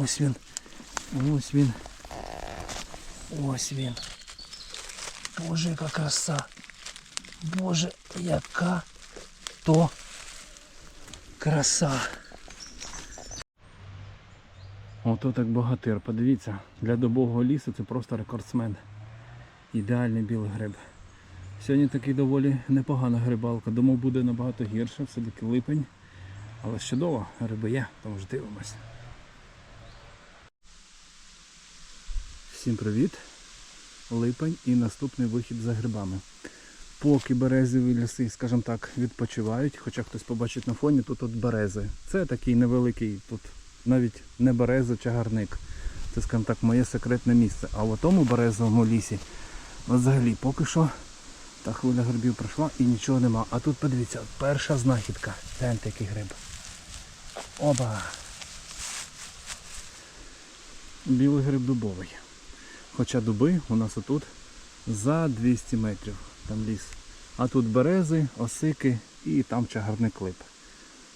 Ось він. Ось він. Ось він. Боже, яка краса. Боже, яка то краса. Ото так богатир. Подивіться, для добового лісу це просто рекордсмен. Ідеальний білий гриб. Сьогодні такий доволі непогана грибалка. Думав буде набагато гірше, все-таки липень. Але чудово, гриби є, тому ж дивимось. Всім привіт! Липень і наступний вихід за грибами. Поки березові ліси, скажімо так, відпочивають, хоча хтось побачить на фоні, тут от берези. Це такий невеликий, тут навіть не береза, чагарник. Це, скажімо так, моє секретне місце. А в тому березовому лісі, взагалі, поки що та хвиля грибів пройшла і нічого нема. А тут подивіться, перша знахідка. Гляньте, який гриб. Оба! Білий гриб дубовий. Хоча дуби у нас отут за 200 метрів там ліс. А тут берези, осики і там чагарник лип.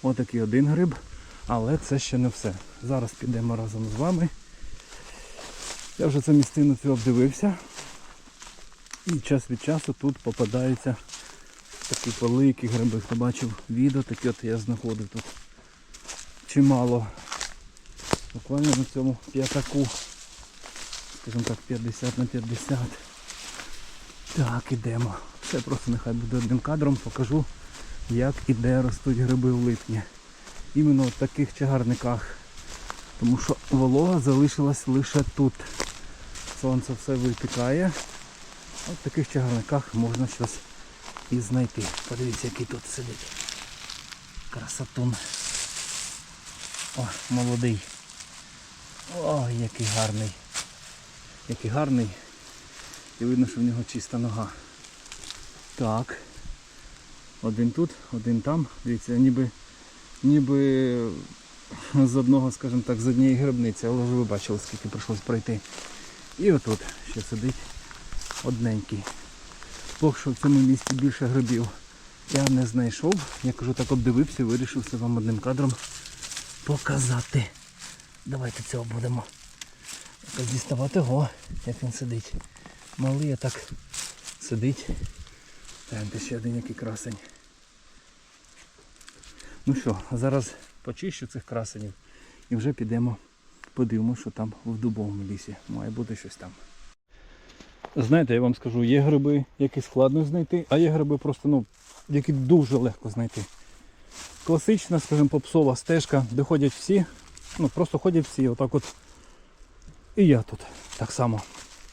Отакий один гриб, але це ще не все. Зараз підемо разом з вами. Я вже цю місцину цю обдивився. І час від часу тут попадаються такі великі гриби. Хто бачив відео, такі от я знаходив тут чимало. Буквально на цьому п'ятаку. Скажімо так, 50 на 50. Так, ідемо. Це просто нехай буде одним кадром, покажу, як і де ростуть гриби в липні. Іменно в таких чагарниках. Тому що волога залишилась лише тут. Сонце все випікає. От в таких чагарниках можна щось і знайти. Подивіться, який тут сидить. Красотун. О, молодий. Ой, який гарний. Який гарний. І видно, що в нього чиста нога. Так. Один тут, один там. Дивіться, ніби ніби з одного, скажімо так, з однієї грибниці, але вже ви бачили, скільки прийшлось пройти. І отут ще сидить одненький. Поки що в цьому місці більше грибів я не знайшов. Я кажу, так обдивився і вирішив це вам одним кадром показати. Давайте цього будемо діставати. Го, як він сидить. Малий, а так сидить. Гляньте, ще один який красень. Ну що, зараз почищу цих красенів і вже підемо подивимося, що там в дубовому лісі. Має бути щось там. Знаєте, я вам скажу, є гриби, які складно знайти, а є гриби просто, ну, які дуже легко знайти. Класична, скажімо, попсова стежка, де ходять всі, ну просто ходять всі, отак от. І я тут так само.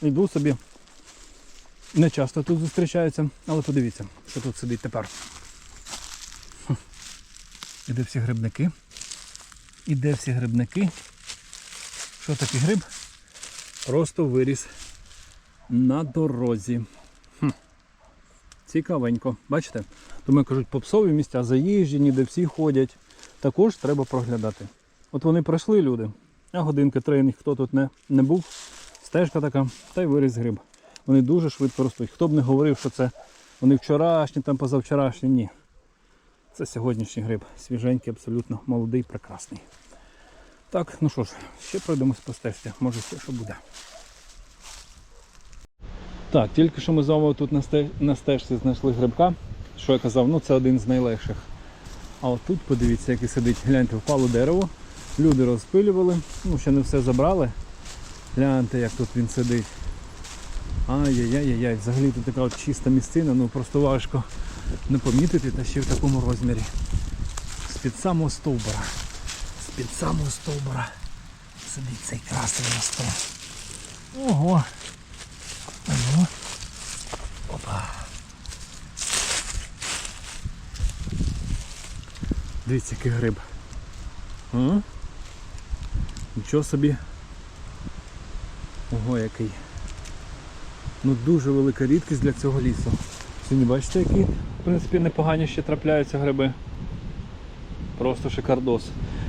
Йду собі. Не часто тут зустрічаються, але подивіться, що тут сидить тепер. І де всі грибники? І де всі грибники? Що такий гриб? Просто виріс на дорозі. Хм. Цікавенько. Бачите? Тому кажуть, попсові місця заїжджені, де всі ходять. Також треба проглядати. От вони пройшли люди, а годинки три хто тут не, не був. Стежка така, та й виріс гриб. Вони дуже швидко ростуть. Хто б не говорив, що це вони вчорашні, там позавчорашні, ні. Це сьогоднішній гриб. Свіженький, абсолютно молодий, прекрасний. Так, ну що ж, ще пройдемось по стежці. Може ще що буде. Так, тільки що ми з вами тут на стежці знайшли грибка. Що я казав, ну це один з найлегших. А от тут подивіться, який сидить. Гляньте, впало дерево. Люди розпилювали, ну ще не все забрали. Гляньте, як тут він сидить. Ай-яй-яй-яй, взагалі тут така от чиста місцина, ну просто важко не помітити, та ще в такому розмірі. З-під самого стовбура. З-під самого стовбура сидить цей красний росте. Ого! Ого! Опа! Дивіться, який гриб. Нічого собі. Ого, який. Ну дуже велика рідкість для цього лісу. Сьогодні бачите, які в принципі непогані ще трапляються гриби. Просто шикардос.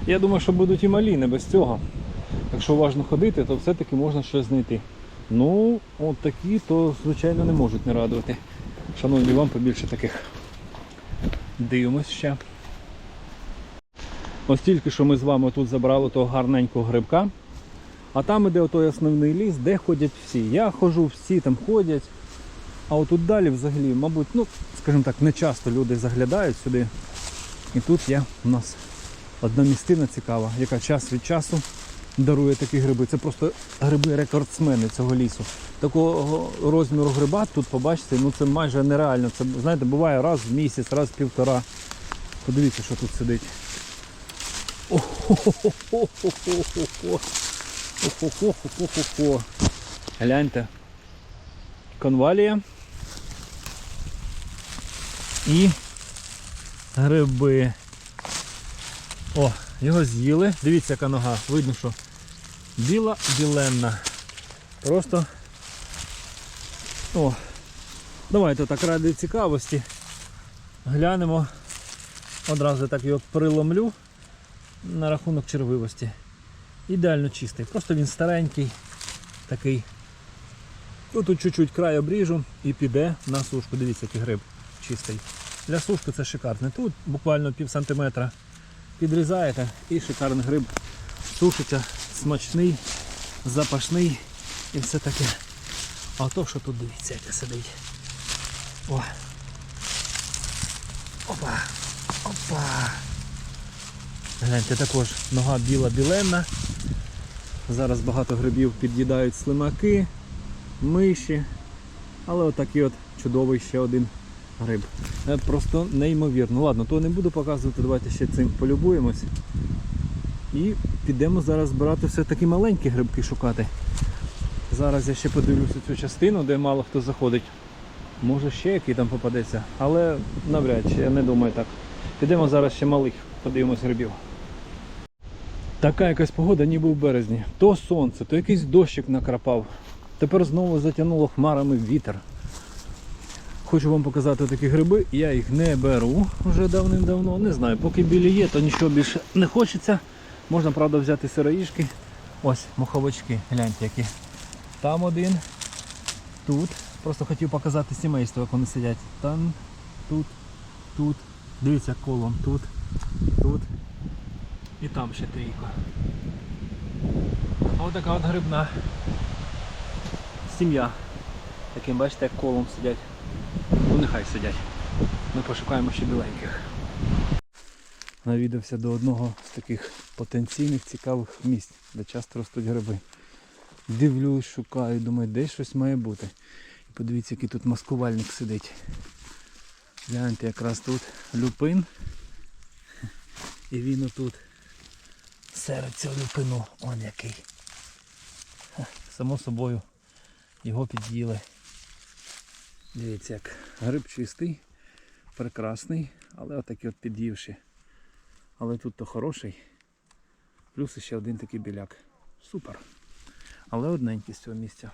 Я думаю, що будуть і малі, не без цього. Якщо уважно ходити, то все-таки можна щось знайти. Ну, от такі, то звичайно не можуть не радувати. Шановні, вам побільше таких. Дивимось ще. Ось тільки що ми з вами тут забрали того гарненького грибка. А там іде той основний ліс, де ходять всі. Я ходжу, всі там ходять. А отут далі взагалі, мабуть, ну, скажімо так, не часто люди заглядають сюди. І тут є у нас одна містина цікава, яка час від часу дарує такі гриби. Це просто гриби рекордсмени цього лісу. Такого розміру гриба тут побачите, ну це майже нереально. Це, знаєте, буває раз в місяць, раз в півтора. Подивіться, що тут сидить. О-хо-хо-хо-хо-хо-хо-хо. О-хо-хо-хо-хо-хо. Гляньте. Конвалія. І гриби. О, його з'їли. Дивіться, яка нога. Видно, що біла біленна. Просто. О. Давайте так ради цікавості. Глянемо. Одразу так його приломлю на рахунок червивості. Ідеально чистий. Просто він старенький, такий. Тут чуть-чуть край обріжу і піде на сушку. Дивіться, який гриб чистий. Для сушки це шикарно. Тут буквально пів сантиметра підрізаєте і шикарний гриб сушиться, смачний, запашний і все таке. А то, що тут дивіться, яке сидить. О. Опа! Опа! Гляньте, також нога біла біленна. Зараз багато грибів під'їдають слимаки, миші. Але отакий от чудовий ще один гриб. Е, Просто неймовірно. Ладно, то не буду показувати, давайте ще цим полюбуємось. І підемо зараз збирати все-таки маленькі грибки шукати. Зараз я ще подивлюся цю частину, де мало хто заходить. Може ще який там попадеться, але навряд чи, я не думаю так. Підемо зараз ще малих, подивимось грибів. Така якась погода, ніби в березні. То сонце, то якийсь дощик накрапав. Тепер знову затягнуло хмарами вітер. Хочу вам показати такі гриби, я їх не беру вже давним-давно. Не знаю, поки білі є, то нічого більше не хочеться. Можна, правда, взяти сироїшки. Ось моховички, гляньте які. Там один, тут. Просто хотів показати сімейство, як вони сидять. Там, тут, тут. Дивіться колом, тут. І там ще трійко. А отака от грибна сім'я. Таким, бачите, як колом сидять. Ну нехай сидять. Ми пошукаємо ще біленьких. Навідався до одного з таких потенційних цікавих місць, де часто ростуть гриби. Дивлюсь, шукаю, думаю, десь щось має бути. І подивіться, який тут маскувальник сидить. Гляньте, якраз тут люпин. І він отут серед цього люпину. Он який. Само собою його під'їли. Дивіться, як гриб чистий, прекрасний, але отакий от під'ївши. Але тут то хороший. Плюс ще один такий біляк. Супер. Але одненький з цього місця.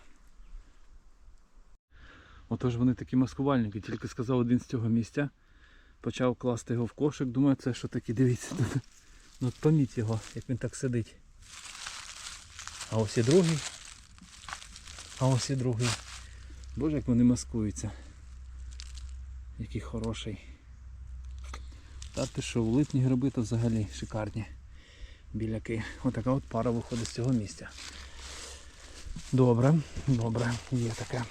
Отож вони такі маскувальники, тільки сказав один з цього місця. Почав класти його в кошик. Думаю, це що таке, дивіться тут. Ну поміть його, як він так сидить. А ось і другий. А ось і другий. Боже, як вони маскуються. Який хороший. Та ти що, в липні гриби то взагалі шикарні біляки. Отака от пара виходить з цього місця. Добре, добре, є таке.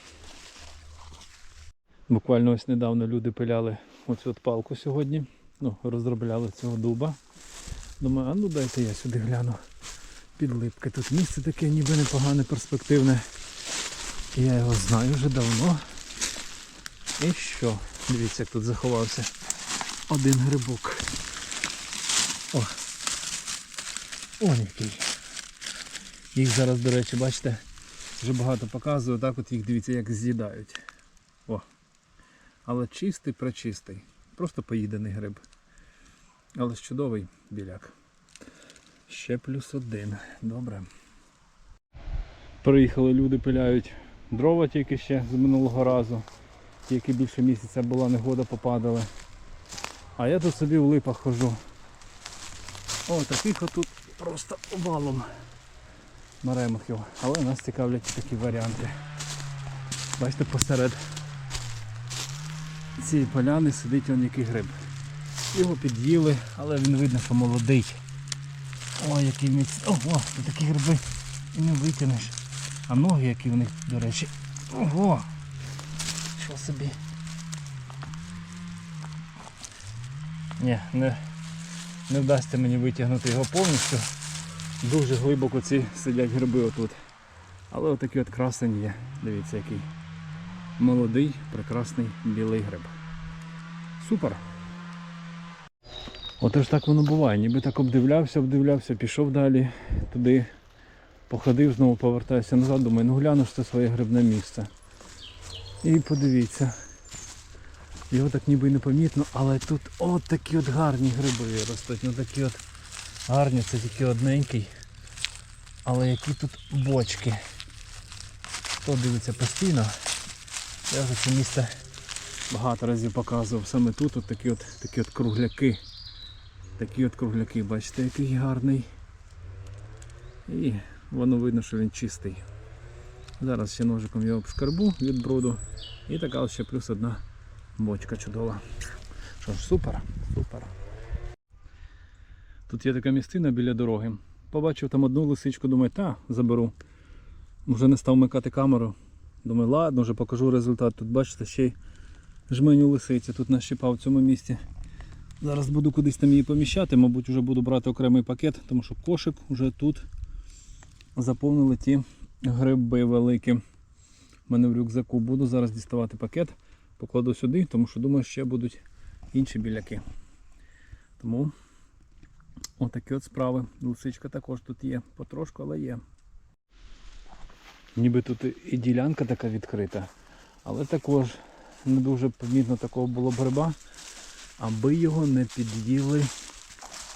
Буквально ось недавно люди пиляли оцю от палку сьогодні. Ну, розробляли цього дуба. Думаю, а ну дайте я сюди гляну. Під липки. Тут місце таке ніби непогане, перспективне. Я його знаю вже давно. І що? Дивіться, як тут заховався один грибок. О! Он який. Їх зараз, до речі, бачите, вже багато показую, так от їх дивіться, як з'їдають. О! Але чистий, пречистий. Просто поїдений гриб. Але ж чудовий біляк. Ще плюс один. Добре. Приїхали люди, пиляють дрова тільки ще з минулого разу. Тільки більше місяця була негода, попадали. А я тут собі в липах хожу. О, таких отут просто валом маремахів. Але нас цікавлять такі варіанти. Бачите, посеред цієї поляни сидить он який гриб. Його під'їли, але він видно, що молодий. Ой, який міць. О, о, тут такі гриби і не витягнеш. А ноги, які в них, до речі. Ого! Що собі? Ні, не, не вдасться мені витягнути його повністю. Дуже глибоко ці сидять гриби отут. Але отакий от красень є. Дивіться який. Молодий, прекрасний білий гриб. Супер! Отож так воно буває. Ніби так обдивлявся, обдивлявся, пішов далі туди, походив, знову повертаюся назад, думаю, ну гляну ж це своє грибне місце. І подивіться. Його так ніби й непомітно, але тут от такі от гарні гриби ростуть. Ну такі от гарні, це тільки одненький. Але які тут бочки. Хто дивиться постійно, я вже це місце багато разів показував. Саме тут от такі от, такі от кругляки. Такі от кругляки, бачите, який гарний. І воно видно, що він чистий. Зараз ще ножиком його обшкарбу від бруду. І така ще плюс одна бочка чудова. Що ж, супер, супер. Тут є така місцина біля дороги. Побачив там одну лисичку, думаю, та, заберу. Вже не став вмикати камеру. Думаю, ладно, вже покажу результат. Тут бачите, ще й жменю лисиці тут нащипав в цьому місці. Зараз буду кудись там її поміщати, мабуть, вже буду брати окремий пакет, тому що кошик вже тут заповнили ті гриби великі. У мене в рюкзаку буду зараз діставати пакет, покладу сюди, тому що думаю, ще будуть інші біляки. Тому отакі от справи. Лисичка також тут є, потрошку, але є. Ніби тут і ділянка така відкрита, але також не дуже помітно такого було б гриба, аби його не під'їли.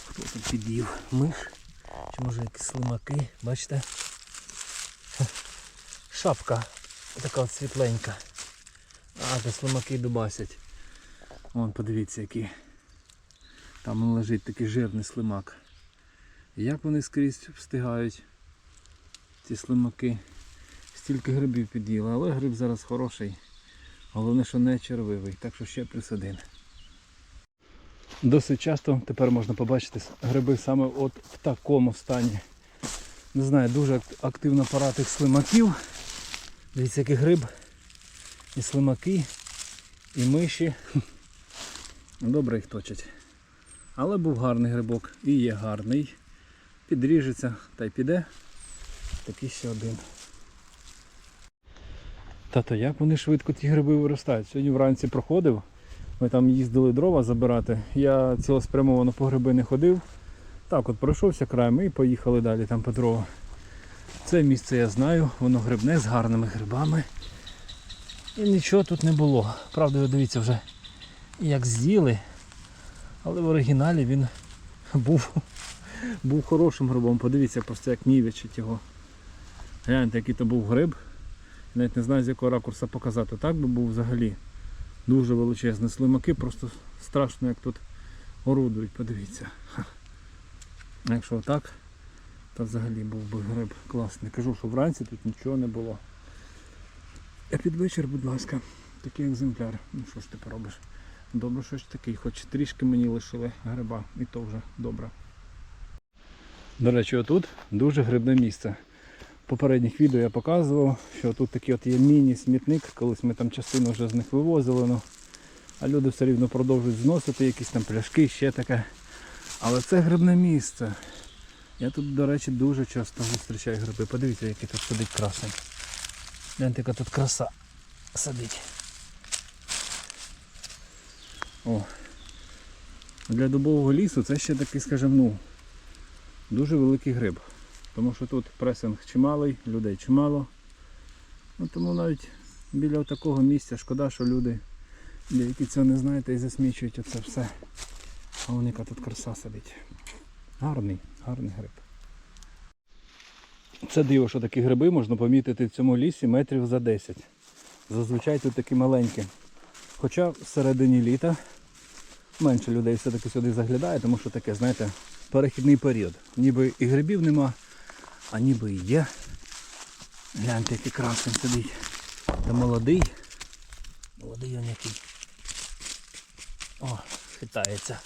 Хто тут під'їв? Миш? Чи може якісь слимаки? Бачите? Шапка така от світленька. А, то слимаки дубасять. Вон, подивіться, який. Там лежить такий жирний слимак. Як вони скрізь встигають, ці слимаки. Стільки грибів під'їли, але гриб зараз хороший. Головне, що не червивий, так що ще плюс один. Досить часто тепер можна побачити гриби саме от в такому стані. Не знаю, дуже ак- активна пора тих слимаків. Дивіться, який гриб. І слимаки, і миші. Добре їх точать. Але був гарний грибок і є гарний. Підріжеться та й піде. Такий ще один. Тато, як вони швидко ті гриби виростають? Сьогодні вранці проходив. Ми там їздили дрова забирати. Я цілеспрямовано по гриби не ходив. Так от пройшовся краєм і поїхали далі там по дрова. Це місце я знаю, воно грибне з гарними грибами. І нічого тут не було. Правда, ви дивіться вже як з'їли. Але в оригіналі він був, був хорошим грибом. Подивіться просто як нівечить його. Гляньте, який то був гриб. Навіть не знаю з якого ракурса показати. Так би був взагалі дуже величезний. Слимаки просто страшно як тут орудують, подивіться. Якщо так, то взагалі був би гриб класний. Кажу, що вранці тут нічого не було. А під вечір, будь ласка, такий екземпляр. Ну що ж ти поробиш? Добре, що ж такий, хоч трішки мені лишили гриба, і то вже добре. До речі, отут дуже грибне місце. Попередніх відео я показував, що тут такий от є міні-смітник, колись ми там частину вже з них вивозили, ну, а люди все рівно продовжують зносити якісь там пляшки, ще таке. Але це грибне місце. Я тут, до речі, дуже часто зустрічаю гриби. Подивіться, який тут сидить красень. Гляньте, яка тут краса сидить. О. Для дубового лісу це ще такий, скажімо, ну, дуже великий гриб. Тому що тут пресинг чималий, людей чимало. Ну, тому навіть біля такого місця шкода, що люди, деякі цього не знаєте і засмічують оце все. А вон яка тут краса сидить. Гарний, гарний гриб. Це диво, що такі гриби можна помітити в цьому лісі метрів за 10. Зазвичай тут такі маленькі. Хоча в середині літа менше людей все-таки сюди заглядає, тому що таке, знаєте, перехідний період. Ніби і грибів нема, а ніби і є. Гляньте, який красень сидить. Та молодий. Молодий он який. О, хитається.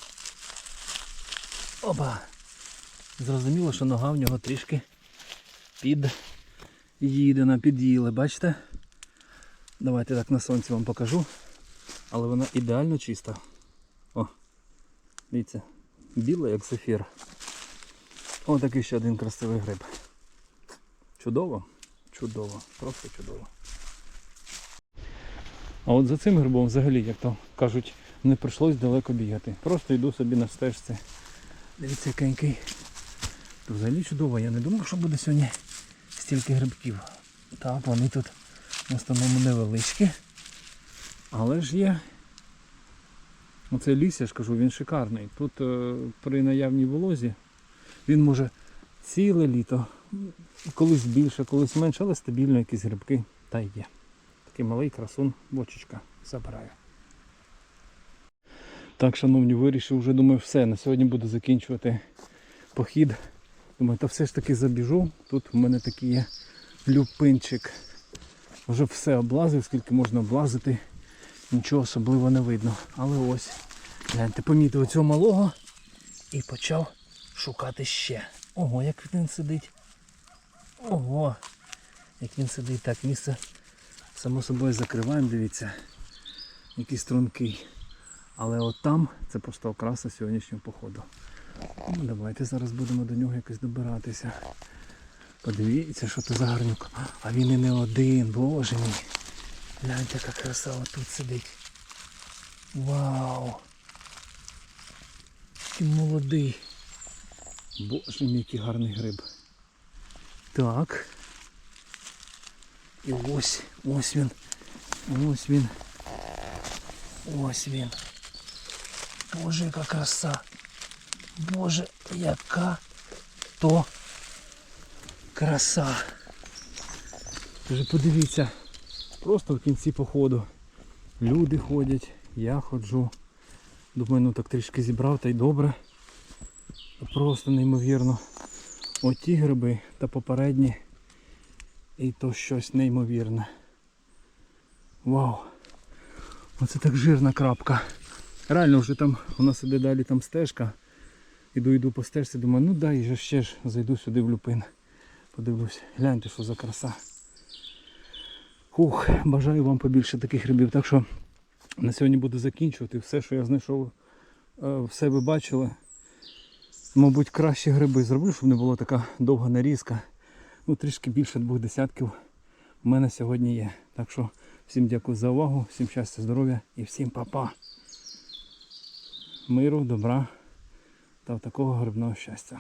Опа! Зрозуміло, що нога в нього трішки під їдена, під'їли, бачите? Давайте так на сонці вам покажу. Але вона ідеально чиста. О, дивіться, біла як зефір. О, такий ще один красивий гриб. Чудово? Чудово, просто чудово. А от за цим грибом взагалі, як то кажуть, не прийшлось далеко бігати. Просто йду собі на стежці. Дивіться, якенький. То взагалі чудово. Я не думав, що буде сьогодні стільки грибків. Так, вони тут в основному невеличкі. Але ж є. Оцей ліс, я ж кажу, він шикарний. Тут е, при наявній волозі він може ціле літо, колись більше, колись менше, але стабільно якісь грибки та є. Такий малий красун, бочечка забираю. Так, шановні, вирішив вже думаю, все. На сьогодні буду закінчувати похід. Думаю, та все ж таки забіжу. Тут в мене такий є люпинчик. Вже все облазив, скільки можна облазити. Нічого особливо не видно. Але ось, гляньте, помітив цього малого і почав шукати ще. Ого, як він сидить. Ого! Як він сидить. Так, місце само собою закриваємо, дивіться. Який стрункий. Але от там це просто окраса сьогоднішнього походу. Ну, давайте зараз будемо до нього якось добиратися. Подивіться, що це за гарнюк. А він і не один, боже мій. Гляньте, яка краса тут сидить. Вау! Який молодий. Боже мій, який гарний гриб. Так. І ось, ось він. Ось він. Ось він. Боже, яка краса. Боже, яка то краса. Вже подивіться, просто в кінці походу. Люди ходять, я ходжу. Думаю, ну так трішки зібрав та й добре. Просто неймовірно. Оті гриби та попередні. І то щось неймовірне. Вау! Оце так жирна крапка. Реально вже там у нас іде далі там стежка. Іду йду по стежці, думаю, ну дай же ще ж зайду сюди в люпин. Подивлюсь, гляньте, що за краса. Ух, бажаю вам побільше таких грибів. Так що на сьогодні буду закінчувати. Все, що я знайшов, е, все ви бачили. Мабуть, кращі гриби зроблю, щоб не була така довга нарізка. Ну, трішки більше двох десятків в мене сьогодні є. Так що всім дякую за увагу, всім щастя, здоров'я і всім па-па. Миру, добра та такого грибного щастя.